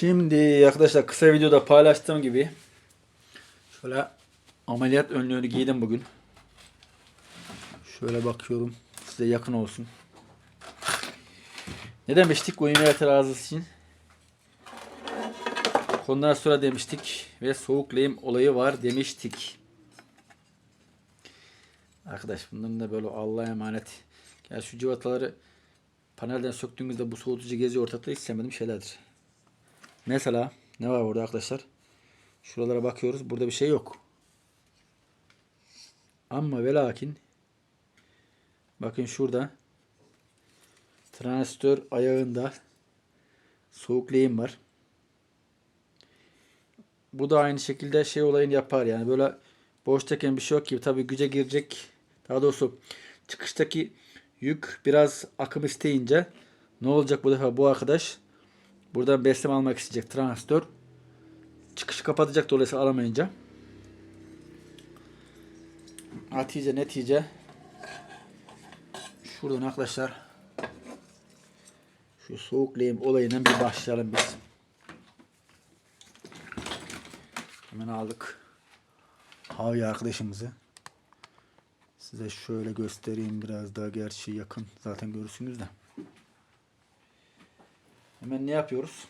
Şimdi arkadaşlar kısa videoda paylaştığım gibi şöyle ameliyat önlüğünü giydim bugün. Şöyle bakıyorum size yakın olsun. Ne demiştik uyumaya itirazı için? Ondan sonra demiştik ve soğuk lehim olayı var demiştik. Arkadaş bunların da böyle Allah'a emanet. Ya şu civataları panelden söktüğümüzde bu soğutucu geziyor ortada hiç sevmediğim şeylerdir. Mesela ne var burada arkadaşlar? Şuralara bakıyoruz. Burada bir şey yok. Ama ve lakin bakın şurada transistör ayağında soğuk lehim var. Bu da aynı şekilde şey olayını yapar yani böyle boştayken bir şey yok gibi tabi güce girecek daha doğrusu çıkıştaki yük biraz akım isteyince ne olacak bu defa bu arkadaş buradan besleme almak isteyecek transistör çıkışı kapatacak dolayısıyla alamayınca netice netice şuradan arkadaşlar şu soğuk lehim olayından bir başlayalım biz. Hemen aldık. Havi arkadaşımızı. Size şöyle göstereyim biraz daha gerçi yakın zaten görürsünüz de. Hemen ne yapıyoruz?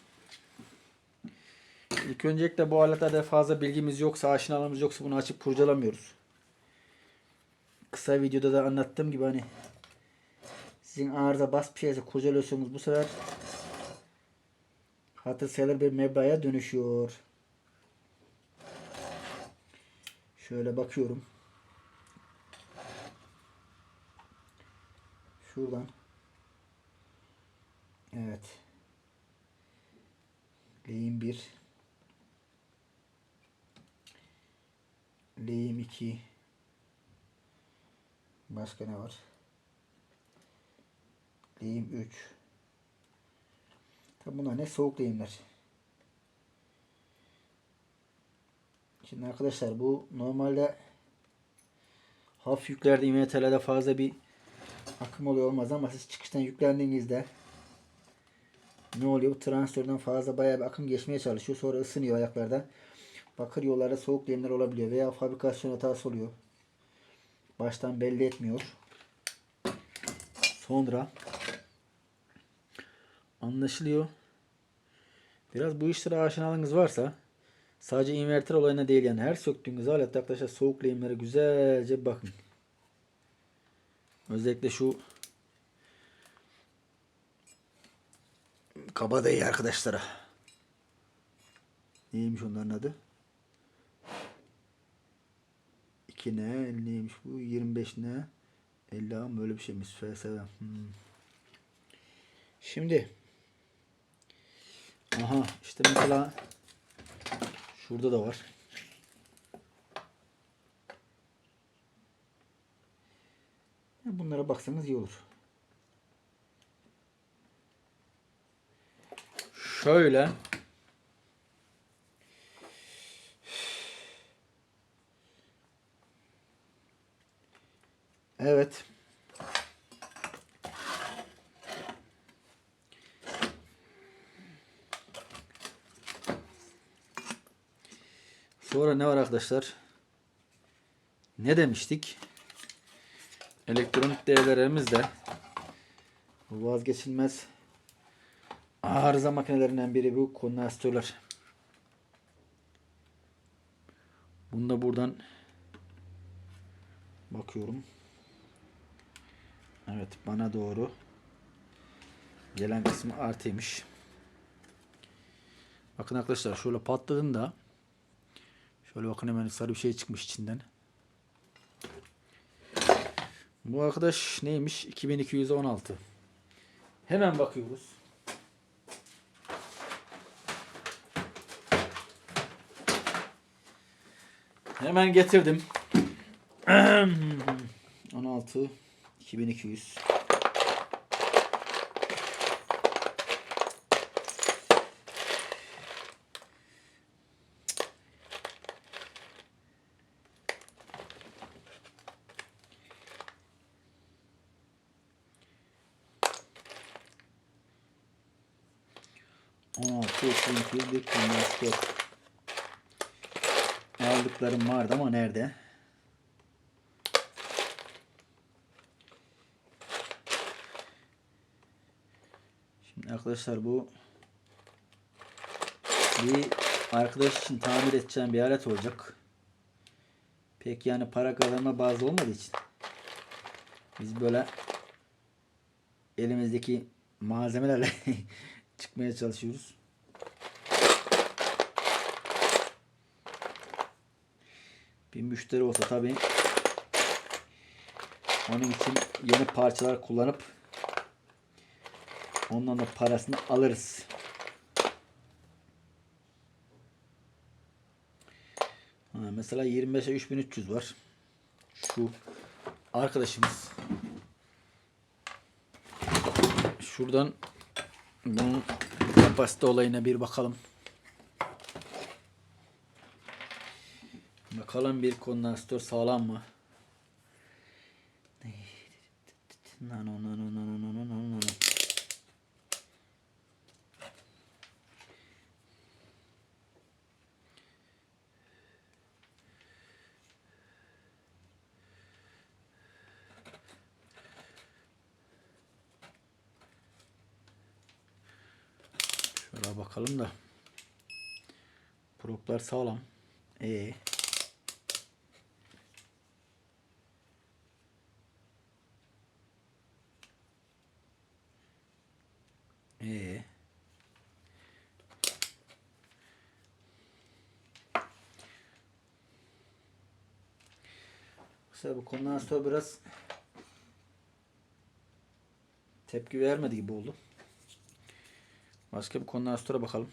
İlk öncelikle bu aletlerde fazla bilgimiz yoksa, aşinalığımız yoksa bunu açıp kurcalamıyoruz. Kısa videoda da anlattığım gibi hani sizin arıza bas piyasa kurcalıyorsunuz bu sefer hatır sayılır bir mebaya dönüşüyor. Şöyle bakıyorum. Şuradan. Evet. Lehim 1. Lehim 2. Başka ne var? Lehim 3. Tabi bunlar ne? Soğuk lehimler. Şimdi arkadaşlar bu normalde hafif yüklerde IMT'lerde fazla bir akım oluyor olmaz ama siz çıkıştan yüklendiğinizde ne oluyor? Transistörden fazla bayağı bir akım geçmeye çalışıyor. Sonra ısınıyor ayaklarda. Bakır yollarda soğuk lehimler olabiliyor veya fabrikasyon hatası oluyor. Baştan belli etmiyor. Sonra anlaşılıyor. Biraz bu işlere aşinalığınız varsa sadece inverter olayına değil yani her söktüğünüz alette arkadaşlar soğuk lehimlere güzelce bakın. Özellikle şu kabadayı arkadaşlara. Neymiş onların adı? 2 ne? Neymiş bu? 25 ne? 50 mı? Böyle bir şeymiş. FSV. Hmm. Şimdi Aha işte mesela şurada da var. Bunlara baksanız iyi olur. Şöyle Evet. Sonra ne var arkadaşlar? Ne demiştik? Elektronik devrelerimiz de vazgeçilmez arıza makinelerinden biri bu kondansatörler. Bunu da buradan bakıyorum. Evet bana doğru gelen kısmı artıymış. Bakın arkadaşlar şöyle patladığında şöyle bakın hemen sarı bir şey çıkmış içinden. Bu arkadaş neymiş? 2216. Hemen bakıyoruz. Hemen getirdim. 16 2200 16 16 200 bir kondansatör. Aldıklarım vardı ama nerede? Şimdi arkadaşlar bu bir arkadaş için tamir edeceğim bir alet olacak. Pek yani para kazanma bazı olmadığı için biz böyle elimizdeki malzemelerle çıkmaya çalışıyoruz. Bir müşteri olsa tabii onun için yeni parçalar kullanıp ondan da parasını alırız. Ha, mesela 25'e 3300 var. Şu arkadaşımız şuradan bunun kapasite olayına bir bakalım. Bakalım bir kondansatör sağlam mı? Nano nano nano nano nano nano. Şöyle bakalım da. Proplar sağlam. E Mesela bu kondansatör biraz tepki vermedi gibi oldu. Başka bir kondansatöre bakalım.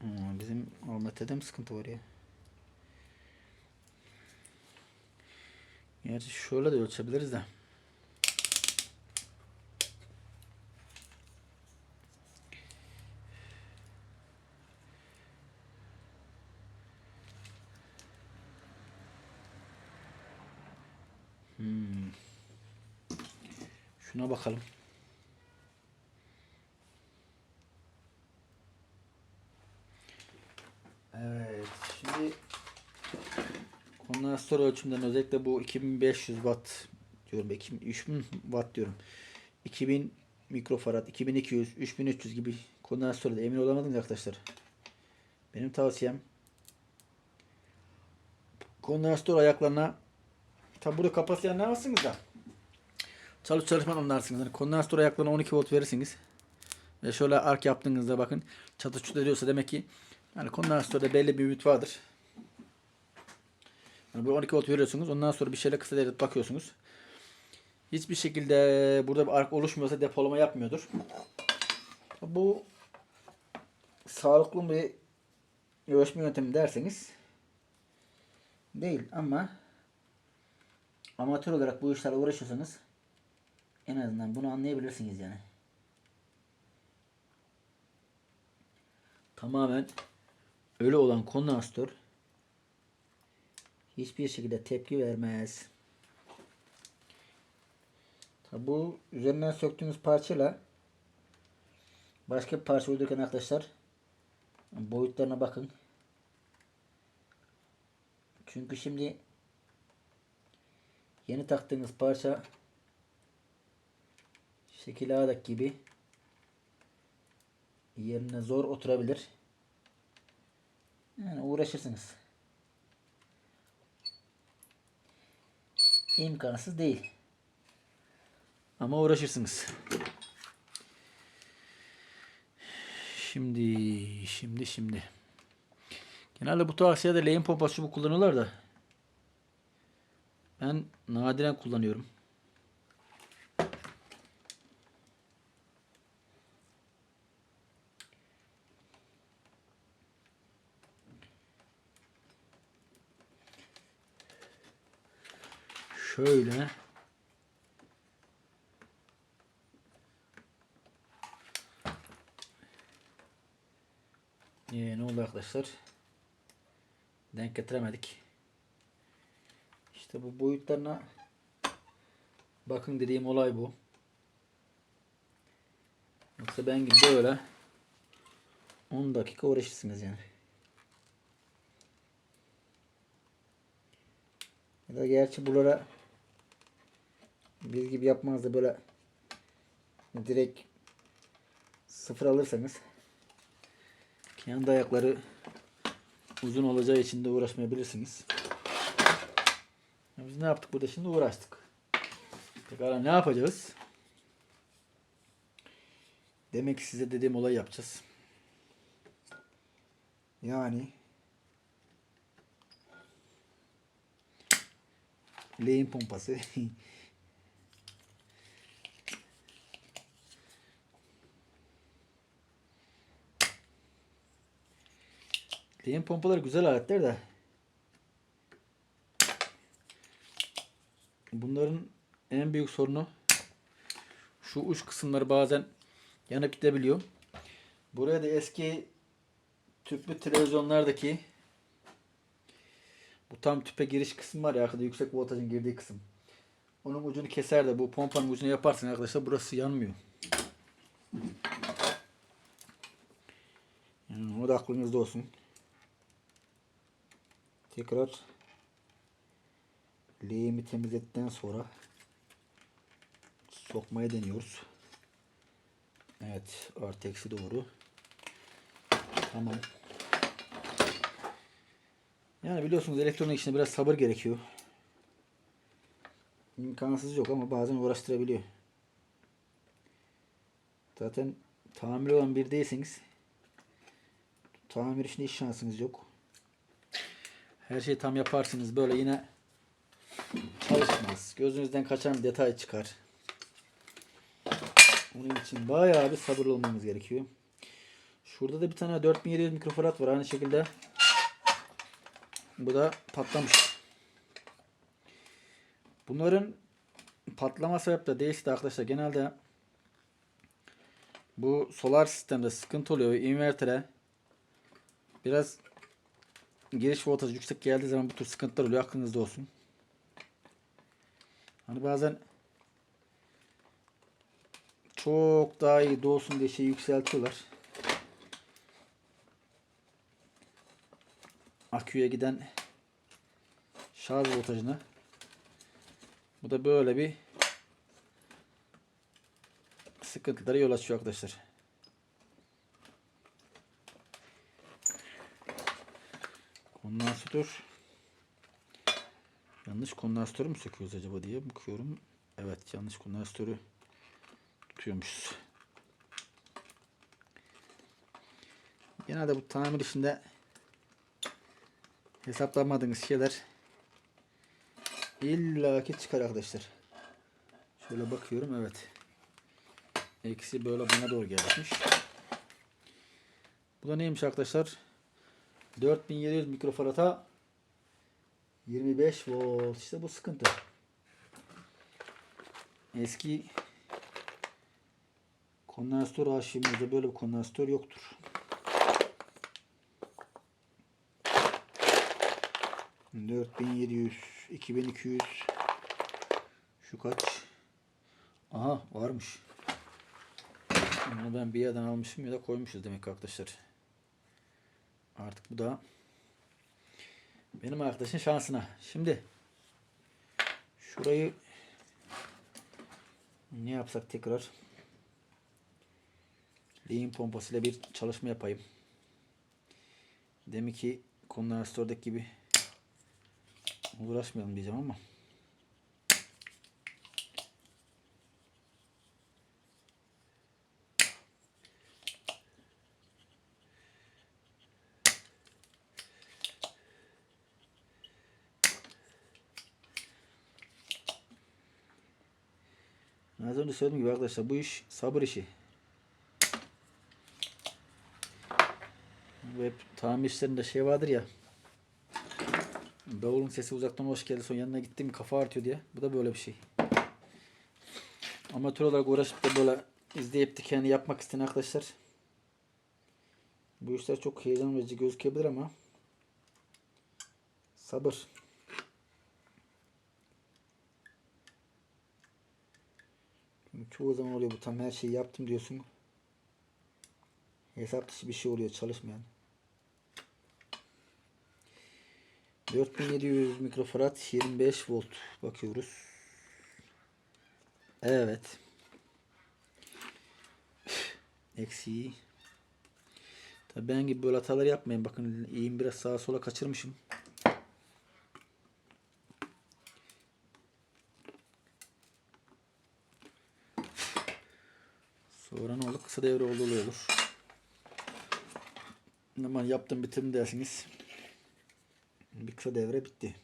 Hmm, bizim de mi sıkıntı var ya? Gerçi şöyle de ölçebiliriz de. Hmm. Şuna bakalım. Evet. Şimdi kondansatör ölçümden özellikle bu 2500 watt diyorum. 2000, 3000 watt diyorum. 2000 mikrofarad, 2200, 3300 gibi kondansatörde emin olamadınız arkadaşlar. Benim tavsiyem kondansatör ayaklarına tabi burada kapasiteyi anlamazsınız da Çalış çalışman anlarsınız. Yani kondansatör ayaklarına 12 volt verirsiniz. Ve şöyle ark yaptığınızda bakın çatı çut ediyorsa demek ki yani kondansatörde belli bir ümit vardır. Yani bu 12 volt veriyorsunuz. Ondan sonra bir şeyle kısa devlet bakıyorsunuz. Hiçbir şekilde burada bir ark oluşmuyorsa depolama yapmıyordur. Bu sağlıklı bir ölçme yöntemi derseniz değil ama amatör olarak bu işlerle uğraşıyorsanız en azından bunu anlayabilirsiniz yani. Tamamen ölü olan kondansatör hiçbir şekilde tepki vermez. Tabi bu üzerinden söktüğünüz parçayla başka bir parça uydururken arkadaşlar boyutlarına bakın. Çünkü şimdi yeni taktığınız parça şekil A'daki gibi yerine zor oturabilir. Yani uğraşırsınız. İmkansız değil. Ama uğraşırsınız. Şimdi, şimdi, şimdi. Genelde bu tavsiyede lehim pompası çubuğu kullanıyorlar da. Ben nadiren kullanıyorum. Şöyle. Ee, ne oldu arkadaşlar? Denk getiremedik. İşte bu boyutlarına bakın dediğim olay bu. İşte ben gibi böyle 10 dakika uğraşırsınız yani. Ya da gerçi buralara biz gibi yapmanız da böyle direkt sıfır alırsanız kendi ayakları uzun olacağı için de uğraşmayabilirsiniz. Ya Biz ne yaptık burada şimdi uğraştık. Pekala ne yapacağız? Demek ki size dediğim olayı yapacağız. Yani lehim pompası. lehim pompaları güzel aletler de bunların en büyük sorunu şu uç kısımları bazen yanıp gidebiliyor. Buraya da eski tüplü televizyonlardaki bu tam tüpe giriş kısmı var ya arkada yüksek voltajın girdiği kısım. Onun ucunu keser de bu pompanın ucunu yaparsın arkadaşlar burası yanmıyor. Yani o da aklınızda olsun. Tekrar lehimi temizledikten sonra sokmaya deniyoruz. Evet artı doğru. Tamam. Yani biliyorsunuz elektronik işine biraz sabır gerekiyor. İmkansız yok ama bazen uğraştırabiliyor. Zaten tamir olan bir değilseniz tamir işinde hiç şansınız yok. Her şeyi tam yaparsınız böyle yine çalışmaz. Gözünüzden kaçan bir detay çıkar. Onun için bayağı bir sabırlı olmamız gerekiyor. Şurada da bir tane 4700 mikrofarad var. Aynı şekilde bu da patlamış. Bunların patlama sebep de değişti arkadaşlar. Genelde bu solar sistemde sıkıntı oluyor. Invertere biraz giriş voltajı yüksek geldiği zaman bu tür sıkıntılar oluyor. Aklınızda olsun. Hani bazen çok daha iyi doğsun diye şey yükseltiyorlar. Aküye giden şarj voltajını. Bu da böyle bir sıkıntılara yol açıyor arkadaşlar. Kondansatör yanlış kondansatörü mü söküyoruz acaba diye bakıyorum. Evet yanlış kondansatörü tutuyormuşuz. Genelde bu tamir işinde hesaplamadığınız şeyler illaki çıkar arkadaşlar. Şöyle bakıyorum evet. Eksi böyle bana doğru gelmiş. Bu da neymiş arkadaşlar? 4700 mikrofarata 25 volt işte bu sıkıntı. Eski kondansatör arşivimizde böyle bir kondansatör yoktur. Dört bin yedi yüz, iki bin iki yüz, şu kaç? Aha varmış. Bunu ben bir yerden almışım ya da koymuşuz demek arkadaşlar. Artık bu da benim arkadaşın şansına. Şimdi şurayı ne yapsak tekrar lehim pompasıyla bir çalışma yapayım. Demek ki kondansatördeki gibi uğraşmayalım diyeceğim ama Az önce söylediğim gibi arkadaşlar bu iş sabır işi. Hep tamir işlerinde şey vardır ya. Davulun sesi uzaktan hoş geldi sonra yanına gittim kafa artıyor diye. Bu da böyle bir şey. Amatör olarak uğraşıp da böyle izleyip dikenli yapmak isteyen arkadaşlar. Bu işler çok heyecan verici gözükebilir ama sabır. Çoğu zaman oluyor bu tam her şeyi yaptım diyorsun. Hesap dışı bir şey oluyor çalışmayan. 4700 mikrofarad 25 volt bakıyoruz. Evet. Eksiği. Tabii ben gibi böyle hatalar yapmayın. Bakın iyiyim biraz sağa sola kaçırmışım. Sonra ne olur? Kısa devre oldu olur. Hemen yaptım bitirdim dersiniz. Bir kısa devre bitti.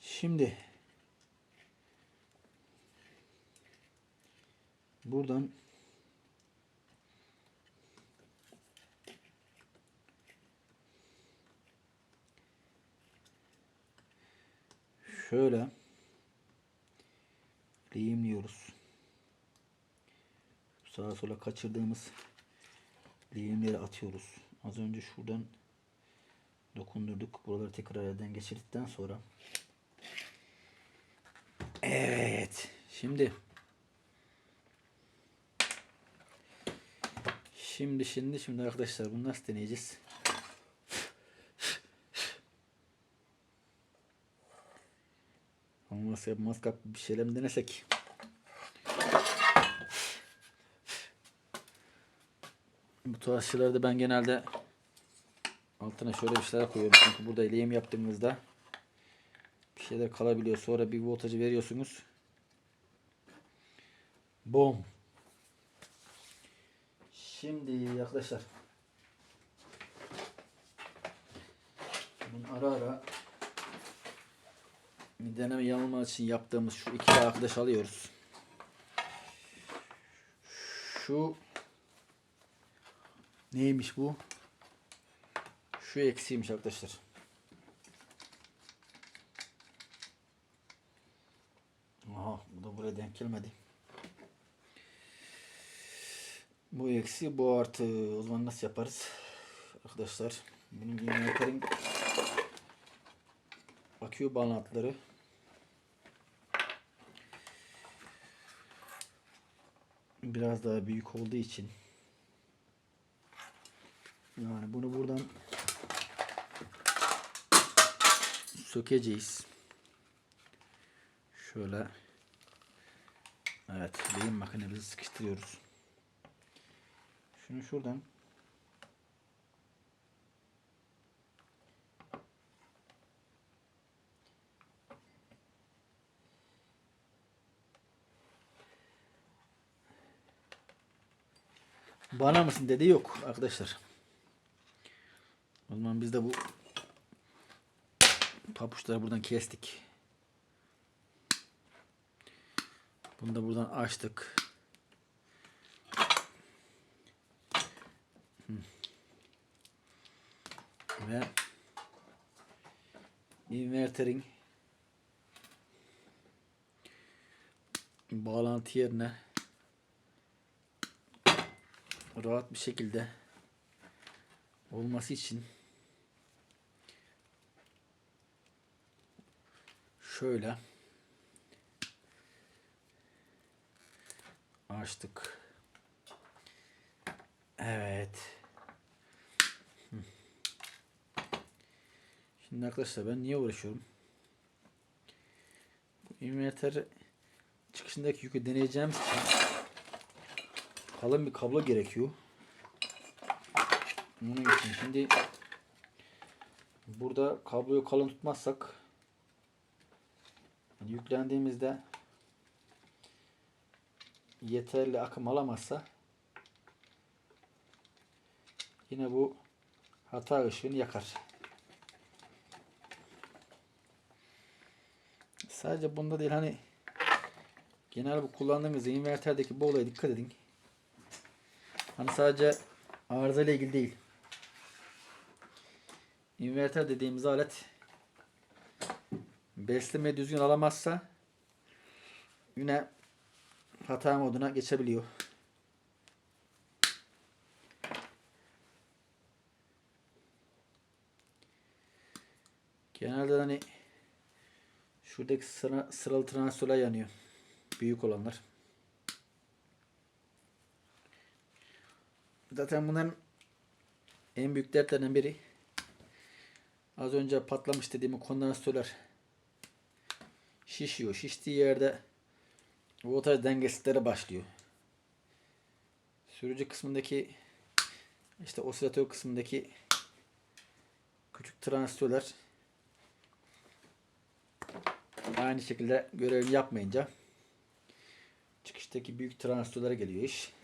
Şimdi buradan şöyle lehimliyoruz. Sağa sola kaçırdığımız lehimleri atıyoruz. Az önce şuradan dokundurduk. Buraları tekrar elden geçirdikten sonra Evet. Şimdi Şimdi şimdi şimdi arkadaşlar bunu nasıl deneyeceğiz? Olmazsa maskap bir şeyler mi denesek? Bu tarz şeylerde ben genelde altına şöyle bir şeyler koyuyorum. Çünkü burada eleyim yaptığımızda bir şeyler kalabiliyor. Sonra bir voltajı veriyorsunuz. Bom. Şimdi arkadaşlar bunu ara ara deneme yanılma için yaptığımız şu iki arkadaş alıyoruz. Şu neymiş bu? Şu eksiymiş arkadaşlar. Aha bu da buraya denk gelmedi. Bu eksi bu artı. O zaman nasıl yaparız? Arkadaşlar benim inverterin akü bağlantıları biraz daha büyük olduğu için yani bunu buradan sökeceğiz. Şöyle Evet, beyin makinemizi sıkıştırıyoruz. Şunu şuradan Bana mısın dedi yok arkadaşlar. O zaman biz de bu papuçları buradan kestik. Bunu da buradan açtık. Ve inverterin bağlantı yerine rahat bir şekilde olması için şöyle açtık. Evet. Şimdi arkadaşlar ben niye uğraşıyorum? Bu inverter çıkışındaki yükü deneyeceğim kalın bir kablo gerekiyor. Bunun için şimdi burada kabloyu kalın tutmazsak yüklendiğimizde yeterli akım alamazsa yine bu hata ışığını yakar. Sadece bunda değil hani genel bu kullandığımız inverterdeki bu olaya dikkat edin. Hani sadece arıza ile ilgili değil. Inverter dediğimiz alet besleme düzgün alamazsa yine hata moduna geçebiliyor. Genelde hani Şuradaki sıra, sıralı transistörler yanıyor. Büyük olanlar. Zaten bunların en büyük dertlerinden biri az önce patlamış dediğim kondansatörler şişiyor. Şiştiği yerde voltaj dengesizlikleri başlıyor. Sürücü kısmındaki işte osilatör kısmındaki küçük transistörler aynı şekilde görevini yapmayınca çıkıştaki büyük transistörlere geliyor iş.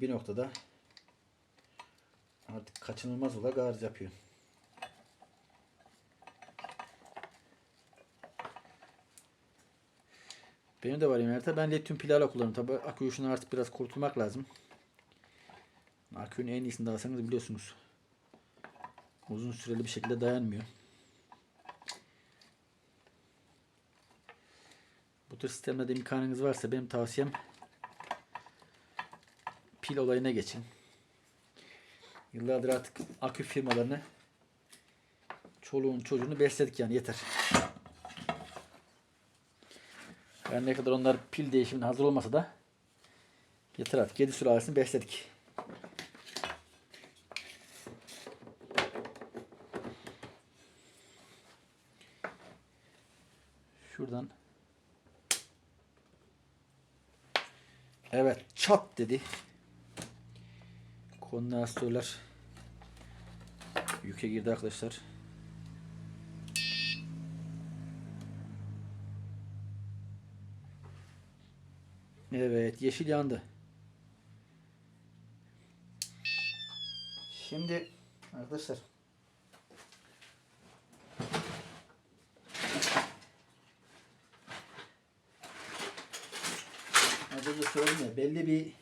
Bir noktada artık kaçınılmaz olarak arıza yapıyor. Benim de var inverter. Ben lityum pil hala kullanıyorum. Tabi akü uçundan artık biraz kurtulmak lazım. Akünün en iyisini alsanız biliyorsunuz. Uzun süreli bir şekilde dayanmıyor. Bu tür sistemlerde imkanınız varsa benim tavsiyem pil olayına geçin. Yıllardır artık akü firmalarını çoluğun çocuğunu besledik yani yeter. Her ne kadar onlar pil değişimine hazır olmasa da yeter artık. 7 sülalesini besledik. Şuradan Evet çat dedi. Kondansatörler yüke girdi arkadaşlar. Evet yeşil yandı. Şimdi arkadaşlar Az önce söyledim ya belli bir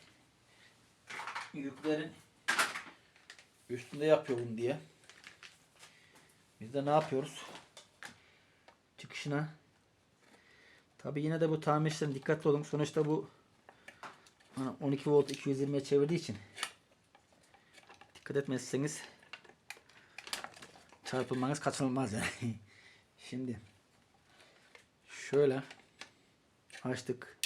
yüklerin üstünde yapıyor bunu diye. Biz de ne yapıyoruz? Çıkışına Tabi yine de bu tamir işlerine dikkatli olun. Sonuçta bu hani 12 volt 220'ye çevirdiği için dikkat etmezseniz çarpılmanız kaçınılmaz yani. Şimdi şöyle açtık.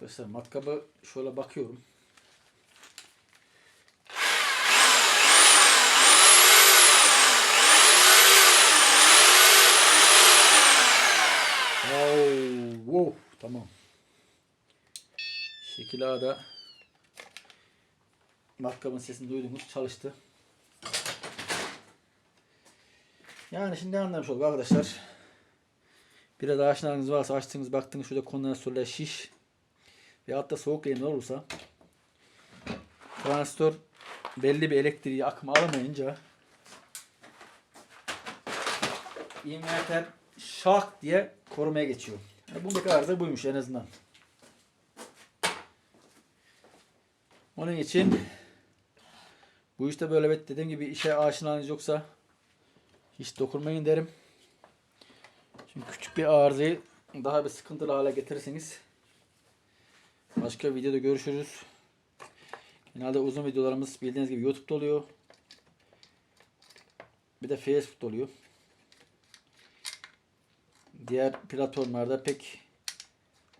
Arkadaşlar matkabı şöyle bakıyorum. Wow, tamam. Şekil A'da matkabın sesini duydunuz çalıştı. Yani şimdi anlamış olduk arkadaşlar. Biraz aşinalığınız varsa açtığınız baktığınız şurada kondansatörler şiş ve hatta soğuk yayın olursa transistör belli bir elektriği akımı alamayınca inverter şak diye korumaya geçiyor. Yani bundaki arıza buymuş en azından. Onun için bu işte böyle evet dediğim gibi işe aşinanız yoksa hiç dokunmayın derim. Çünkü küçük bir arızayı daha bir sıkıntılı hale getirirseniz başka videoda görüşürüz. Genelde uzun videolarımız bildiğiniz gibi YouTube'da oluyor. Bir de Facebook'ta oluyor. Diğer platformlarda pek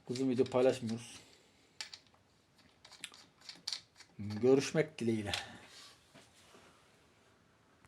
uzun video paylaşmıyoruz. Görüşmek dileğiyle.